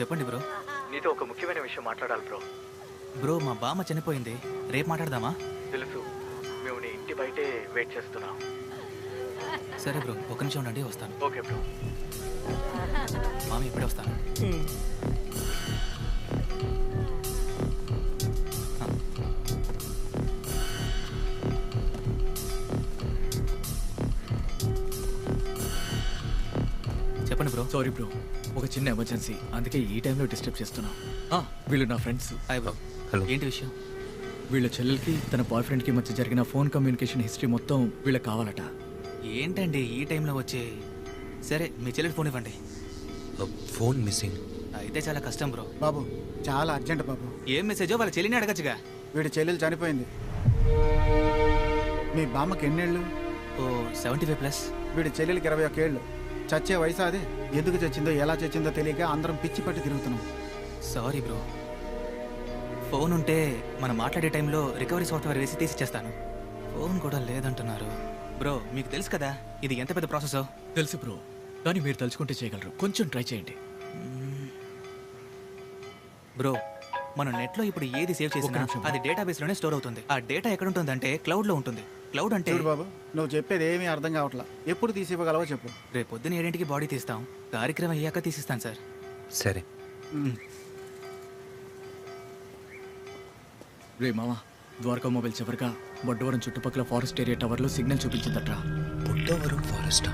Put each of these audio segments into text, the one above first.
చెప్పండి బ్రో. నీతో ఒక ముఖ్యమైన విషయం మాట్లాడాలి బ్రో. బ్రో మా బామ్మ చనిపోయింది. రేపు మాట్లాడదామా? తెలుసు. మేము నీ ఇంటి బయటే వెయిట్ చేస్తున్నాం. సరే బ్రో ఒక నిమిషం ఉండండి వస్తాను. Okay bro. మామి ఇప్పుడే వస్తాను. చెప్పండి బ్రో. Sorry bro. ఒక చిన్న ఎమర్జెన్సీ. అందుకే ఈ టైంలో డిస్టర్బ్ చేస్తున్నా. ఆ, వీళ్ళు నా ఫ్రెండ్స్. Hi bro. హలో. ఏంటి విషయం? వీళ్ళ చెల్లెలకి తన బాయ్ ఫ్రెండ్కి మధ్య జరిగిన ఫోన్ కమ్యూనికేషన్ హిస్టరీ మొత్తం వీళ్ళకి కావాలట. ఏంటండి ఈ టైంలో వచ్చి? సరే మీ చెల్లెలు ఫోన్ ఇవ్వండి. Phone missing. అయితే చాలా కష్టం బ్రో. బాబు చాలా అర్జెంట్ బాబు. ఏం మెసేజో వాళ్ళ చెల్లిని అడగచ్చుగా. వీడి చెల్లెలు చనిపోయింది. మీ బామ్మకి ఎన్నేళ్ళు? ఓ సెవెంటీ ఫైవ్ ప్లస్ వీడి చెల్లెలకి ఇరవై ఒక్క ఏళ్ళు. చచ్చే వయసు అదే. ఎందుకు చచ్చిందో ఎలా చచ్చిందో తెలియక అందరం పిచ్చి పట్టి తిరుగుతున్నాం. Sorry bro. ఫోన్ ఉంటే మనం మాట్లాడే టైంలో రికవరీ సాఫ్ట్వేర్ వేసి తీసిచ్చేస్తాను. ఫోన్ కూడా లేదంటున్నారు. బ్రో మీకు తెలుసు కదా ఇది ఎంత పెద్ద ప్రాసెస్? తెలుసు బ్రో. కానీ మీరు తలుచుకుంటే చేయగలరు. కొంచెం ట్రై చేయండి. బ్రో మనం నెట్లో ఇప్పుడు ఏది సేవ్ చేసినా. అది డేటాబేస్లోనే స్టోర్ అవుతుంది. ఆ డేటా ఎక్కడ ఉంటుందంటే క్లౌడ్లో ఉంటుంది. క్లౌడ్ అంటే చూడు బాబు నువ్వు చెప్పేది ఏమీ అర్థం కావట్లా. ఎప్పుడు తీసి ఇవ్వగలవో చెప్పు. రేపు పొద్దున ఏడింటికి బాడీ తీస్తాం. కార్యక్రమం అయ్యాక తీసిస్తాను సార్. సరే. రే మామా ద్వారకా మొబైల్ చివరిగా బొడ్డవరం చుట్టుపక్కల ఫారెస్ట్ ఏరియా టవర్లో సిగ్నల్ చూపించిందట్రా. పుట్టవరం ఫారెస్ట్?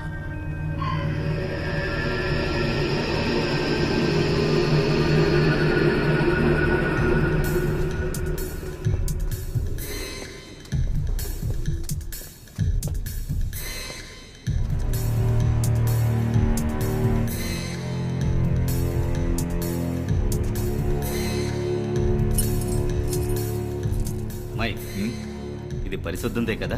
మై ఇది పరిశుద్ధందే కదా?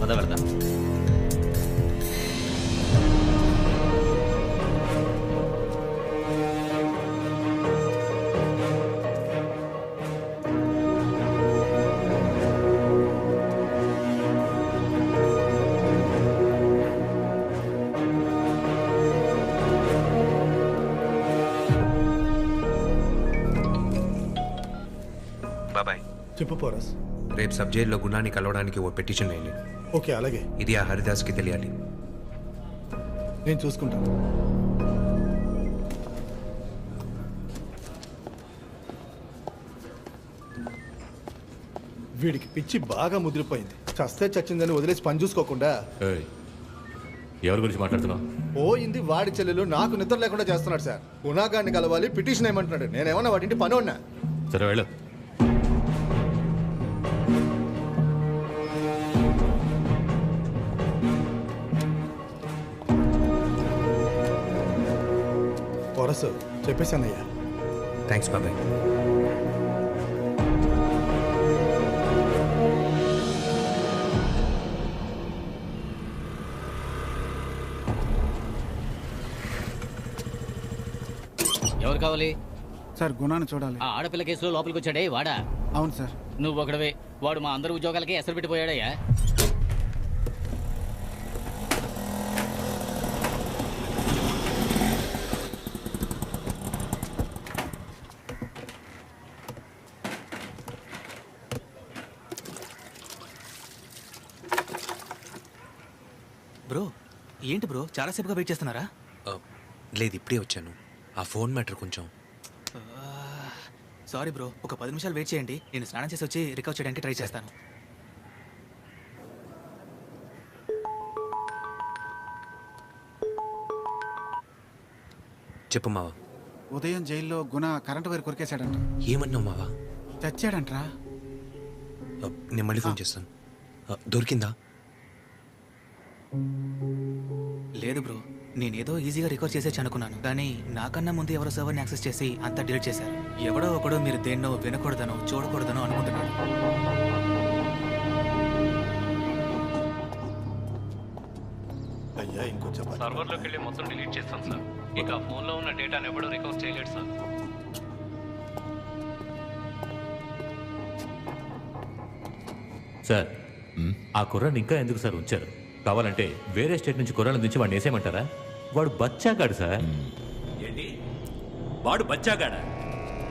పద పోరస్ రేపు సబ్ జైల్లో గుణాన్ని కలవడానికి ఓ పెటిషన్ వేయండి. ఓకే అలాగే. ఇది ఆ హరిదాస్కి తెలియాలి. నేను చూసుకుంటాను వీడికి పిచ్చి బాగా ముదిరిపోయింది. చస్తే చచ్చిందని వదిలేసి పని చూసుకోకుండా. ఏయ్, ఎవరి గురించి మాట్లాడుతున్నావు? పోయింది వాడి చెల్లెలు నాకు నిద్ర లేకుండా చేస్తున్నాడు సార్. గుణాగాన్ని కలవాలి పిటిషన్ ఏమంటున్నాడు నేనేమన్నా వాటింటి పని ఉన్నా? సరే వెళ్ళు. పొరసు చెప్పేశానయ్యా థ్యాంక్స్ బాబాయ్ ఎవరు కావాలి? సార్ గుణాన్ని చూడాలి. ఆ ఆడపిల్ల కేసులో లోపలికి వచ్చాడే వాడా? అవును సార్. నువ్వు ఒకడవే. వాడు మా అందరి ఉద్యోగాలకి ఎసరు పెట్టిపోయాడయ్యా బ్రో ఏంటి బ్రో? చాలాసేపుగా వెయిట్ చేస్తున్నారా? లేదు ఇప్పుడే వచ్చాను. ఆ ఫోన్ మ్యాటర్ కొంచెం. సారీ బ్రో ఒక పది నిమిషాలు వెయిట్ చేయండి. నేను స్నానం చేసి వచ్చి రికవర్ చేయడానికి ట్రై చేస్తాను. చెప్పు మావా. ఉదయం జైల్లో గుణ కరెంట్ వైర్ కొరికేశాడంట. ఏమన్నావు మావా? చచ్చాడంట్రా. ఆ, నేను మళ్ళీ ఫోన్ చేస్తాను. దొరికిందా? లేదు బ్రో. నేనేదో ఈజీగా రికవర్ చేసేచ్చు అనుకున్నాను. కానీ నాకన్నా ముందు ఎవరో సర్వర్ని యాక్సెస్ చేసి అంతా డిలీట్ చేశారు. ఎవడో ఒకడో మీరు దేన్నో వినకూడదనో చూడకూడదనో అనుకుంటున్నాడు. అయ్యా ఇంకొంచెం. సర్వర్లోకి వెళ్ళి మొత్తం డిలీట్ చేస్తాం సార్. ఇక ఫోన్లో ఉన్న డేటాను ఎవడూ రికవర్ చేయలేడు సార్. సార్ ఆ కుర్రాన్ని ఇంకా ఎందుకు సార్ ఉంచారు? కావాలంటే వేరే స్టేట్ నుంచి కుర్రాళ్ళని దించి వాడిని వేసేయమంటారా? వాడు బచ్చాగాడు సార్. ఏంటి? వాడు బచ్చాగాడా?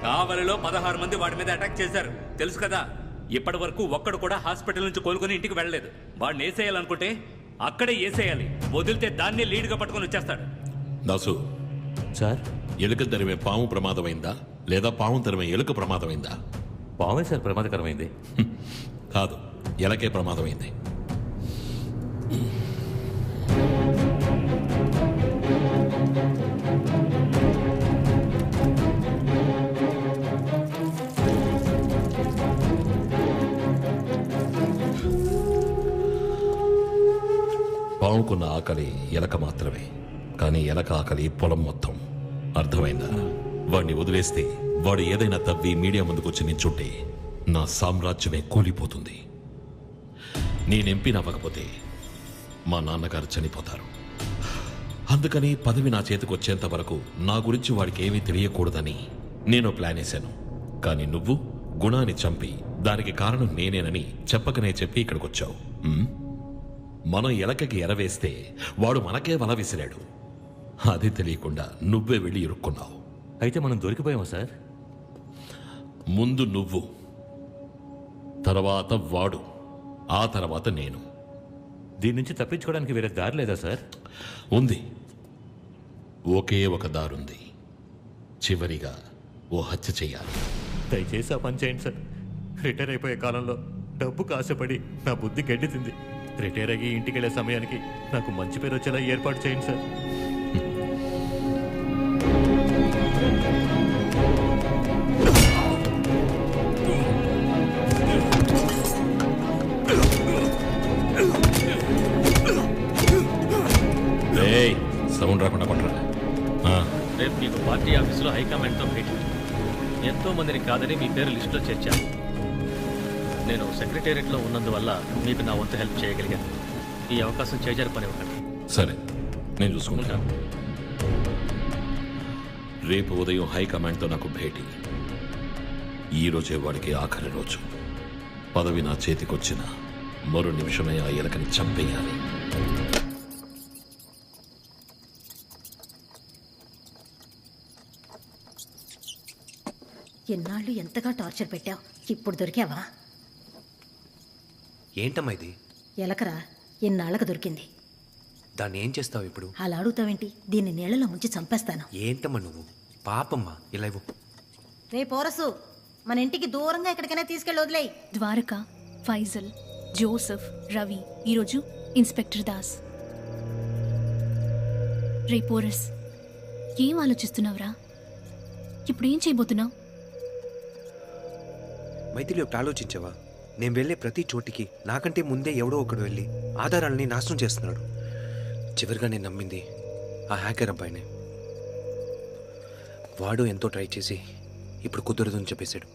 కావలిలో పదహారు మంది వాడి మీద అటాక్ చేశారు. తెలుసు కదా ఇప్పటి వరకు ఒక్కడు కూడా హాస్పిటల్ నుంచి కోలుకొని ఇంటికి వెళ్ళలేదు. వాడిని వేసేయాలనుకుంటే అక్కడే వేసేయాలి. వదిలితే దాన్ని లీడ్గా పట్టుకొని వచ్చేస్తాడు. దాసు. సార్? ఎలుక తరిమే పాము ప్రమాదమైందా? లేదా పాము తరిమే ఎలుక ప్రమాదమైందా? పామే సార్ ప్రమాదకరమైంది. కాదు ఎలకే ప్రమాదమైంది. పాముకున్న ఆకలి ఎలక మాత్రమే కానీ ఎలక ఆకలి పొలం మొత్తం. అర్థమైందా? వాడిని వదిలేస్తే వాడు ఏదైనా తవ్వి మీడియా ముందుకు వచ్చి నించుంటే నా సామ్రాజ్యమే కూలిపోతుంది. నేను నవ్వకపోతే మా నాన్నగారు చనిపోతారు. అందుకని పదవి నా చేతికి వచ్చేంత వరకు నా గురించి వాడికి ఏమీ తెలియకూడదని నేను ప్లాన్ వేశాను. కానీ నువ్వు గుణాన్ని చంపి దానికి కారణం నేనేనని చెప్పకనే చెప్పి ఇక్కడికి వచ్చావు? మనం ఎలకకి ఎరవేస్తే వాడు మనకే వల విసిరాడు. అది తెలియకుండా నువ్వే వెళ్ళి ఇరుక్కున్నావు. అయితే మనం దొరికిపోయామా సార్? ముందు నువ్వు తర్వాత వాడు ఆ తర్వాత నేను. దీని నుంచి తప్పించుకోవడానికి వేరే దారి లేదా సార్? ఉంది. ఒకే ఒక దారుంది. చివరిగా ఓ హత్య చేయాలి. దయచేసి ఆ పని చేయండి సార్. రిటైర్ అయిపోయే కాలంలో డబ్బు కాసపడి నా బుద్ధి గడ్డితింది రిటైర్ అయ్యి ఇంటికి వెళ్ళే సమయానికి నాకు మంచి పేరు వచ్చేలా ఏర్పాటు చేయండి సార్. సౌండ్ రాకుండా కొట్టరా? రేపు మీకు పార్టీ ఆఫీసులో హైకమాండ్తో భేటీ ఎంతో మందిని కాదని మీ పేరు లిస్టులో చేర్చాను. నేను సెక్రటేరియట్లో ఉన్నందువల్ల మీకు నా వంతు హెల్ప్ చేయగలిగాను. ఈ అవకాశం చేజారిపోనే ఒకటి సరే నేను చూసుకుంటాను రేపు ఉదయం హైకమాండ్తో నాకు భేటీ. ఈ రోజే వాడికి ఆఖరి రోజు. పదవి నా చేతికొచ్చిన మరో నిమిషమే ఆ ఎలకని చంపేయాలి. ఎన్నాళ్ళు ఎంతగా టార్చర్ పెట్టావు? ఇప్పుడు దొరికావా? ఏంటమ్మా ఇది? ఎలకరా ఎన్నాళ్ళకు దొరికింది? దాన్ని ఏం చేస్తావు ఇప్పుడు? అలా అడుగుతావేంటి? దీన్ని నీళ్ళలో ముంచి చంపేస్తాను. ఏంటమ్మా నువ్వు? పాపమ్మా ఇలా ఇవ్వు. రే పోరసు మన ఇంటికి దూరంగా ఎక్కడికైనా తీసుకెళ్ళి వదిలేయి. ద్వారక ఫైజల్ జోసెఫ్ రవి ఈరోజు ఇన్స్పెక్టర్ దాస్. రే పోరస్ ఏం ఆలోచిస్తున్నావురా? ఇప్పుడు ఏం చేయబోతున్నావు? మైథిలి ఒకటి ఆలోచించవా? నేను వెళ్ళే ప్రతి చోటికి నాకంటే ముందే ఎవడో ఒకడు వెళ్ళి ఆధారాలని నాశనం చేస్తున్నాడు. చివరిగా నేను నమ్మింది ఆ హ్యాకర్ అబ్బాయినే. వాడు ఎంతో ట్రై చేసి ఇప్పుడు కుదరదు అని చెప్పేశాడు.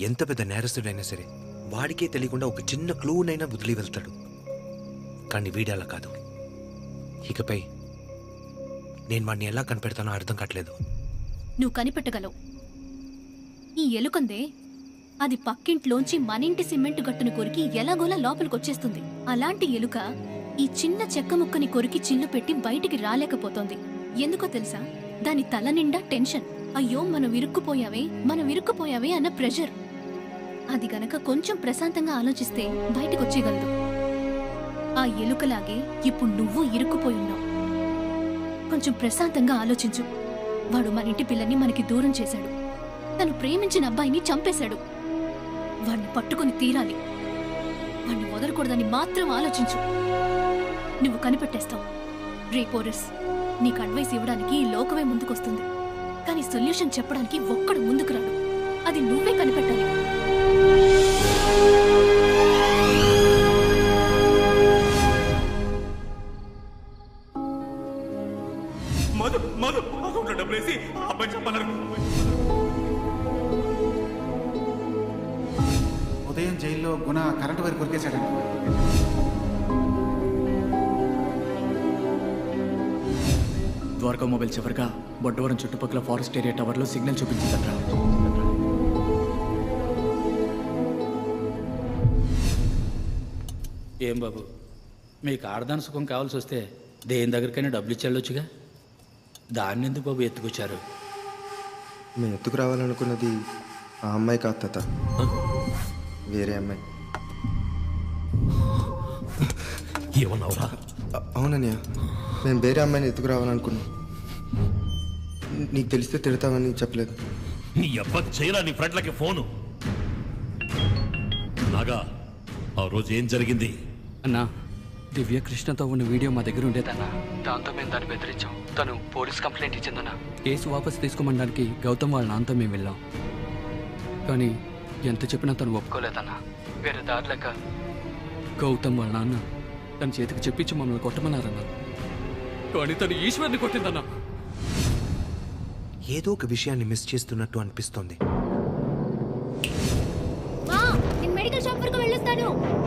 ఎంత పెద్ద నేరస్తుడైనా సరే వాడికే తెలియకుండా ఒక చిన్న క్లూనైనా వదిలి వెళ్తాడు. కానీ వీడు అలా కాదు. ఇకపై నేను వాడిని ఎలా కనిపెడతానో అర్థం కావట్లేదు. నువ్వు కనిపెట్టగలవు. ఈ ఎలుకందే అది పక్కింట్లోంచి మనింటి సిమెంట్ గట్టును కొరికి ఎలాగోలా లోపలికొచ్చేస్తుంది. అలాంటి ఎలుక ఈ చిన్న చెక్క ముక్కని కొరికి చిల్లు పెట్టి బయటికి రాలేకపోతోంది. ఎందుకో తెలుసా? దాని తల నిండా టెన్షన్. అయ్యో మనం ఇరుక్కుపోయావే మనం ఇరుక్కుపోయావే అన్న ప్రెషర్. అది గనక కొంచెం ప్రశాంతంగా ఆలోచిస్తే బయటకొచ్చేయగలదు. ఆ ఎలుకలాగే ఇప్పుడు నువ్వు ఇరుక్కుపోయి ఉన్నావు కొంచెం ప్రశాంతంగా ఆలోచించు. వాడు మన ఇంటి పిల్లని మనకి దూరం చేశాడు. తను ప్రేమించిన అబ్బాయిని చంపేశాడు. వాడిని పట్టుకొని తీరాలి. వాడిని వదలకూడదని మాత్రం ఆలోచించు. నువ్వు కనిపెట్టేస్తావు. రే పోరస్ నీకు అడ్వైస్ ఇవ్వడానికి ఈ లోకమే ముందుకొస్తుంది. కానీ సొల్యూషన్ చెప్పడానికి ఒక్కడు ముందుకు రాడు. అది నువ్వే కనిపెట్టాలి. మధు మధు అకౌంట్లో డబ్బులు వేసి అబ్బాయి చెప్పన్నారు జైల్లో గుణ కరెంటు వైర్ కొరికేశాడండి ద్వారకా మొబైల్ చివరిగా బొడ్డవరం చుట్టుపక్కల ఫారెస్ట్ ఏరియా టవర్లో సిగ్నల్ చూపించిందట్రా ఏం బాబు? మీకు ఆడదాని సుఖం కావాల్సి వస్తే దేని దగ్గరికైనా డబ్బులు ఇచ్చేళ్ళొచ్చుగా? దాన్ని ఎందుకు బాబు ఎత్తుకొచ్చారు? మేము ఎత్తుకు రావాలనుకున్నది ఆ అమ్మాయి కాదు తాత. వేరే అమ్మాయి. ఏమన్నావురా? అవునన్నయ్య మేము వేరే అమ్మాయిని ఎత్తుకు రావాలనుకున్నాం. నీకు తెలిస్తే తిడతామని చెప్పలేదు. నీ అబ్బ చేయరా నీ ఫ్రెండ్లకి ఫోను? నాగా ఆ రోజు ఏం జరిగింది? అన్నా దివ్య కృష్ణతో ఉన్న వీడియో మా దగ్గర ఉండేదన్నా. దాంతో మేము దాన్ని బెదిరించాం. తను పోలీస్ కంప్లైంట్ ఇచ్చిందన్నా. కేసు వాపస్ తీసుకోమనడానికి గౌతమ్ వాళ్ళ నాన్నతో మేము వెళ్ళాం. కానీ ఎంత చెప్పినా తను ఒప్పుకోలేదన్నా వేరే దారి లేక గౌతమ్ వాళ్ళ నాన్న తన చేతికి చెప్పించి మమ్మల్ని కొట్టమన్నారన్నా. కానీ తను ఈశ్వర్ని కొట్టిందన్నా. ఏదో ఒక విషయాన్ని మిస్ చేస్తున్నట్టు అనిపిస్తోంది. నేను మెడికల్ షాప్ వరకు వెళ్ళొస్తాను.